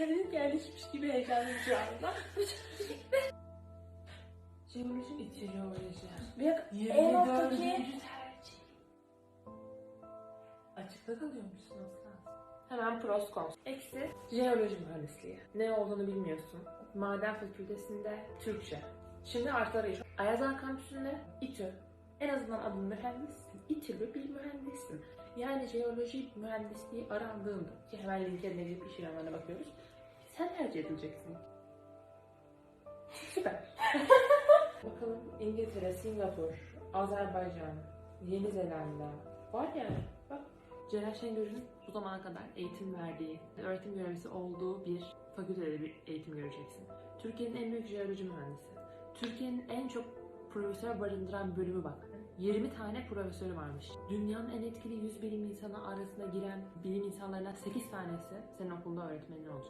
Kendim yerleşmiş gibi heyecanlıyım şu anda. Jeoloji mi? Jeoloji. Bir En alttaki tercih. Açıkta kalıyormuşsun aslında. Hemen pros cons. Eksi jeoloji mühendisliği. Ne olduğunu bilmiyorsun. Maden fakültesinde Türkçe. Şimdi artıları yaşıyor. Ayazan kampüsünde İTÜ. En azından adın mühendissin. İTÜ'lü bir mühendissin. Yani jeoloji mühendisliği arandığında ki hemen LinkedIn'e girip iş ilanlarına bakıyoruz. Sen tercih edileceksin. Süper. Bakalım İngiltere, Singapur, Azerbaycan, Yeni Zelanda. Var yani. Bak Celal Şengör'ün bu zamana kadar eğitim verdiği, öğretim görevlisi olduğu bir fakültede bir eğitim göreceksin. Türkiye'nin en büyük jeoloji mühendisi. Türkiye'nin en çok profesör barındıran bölümü bak. 20 tane profesörü varmış. Dünyanın en etkili 100 bilim insanı arasına giren bilim insanlarından 8 tanesi senin okulda öğretmenin olacak.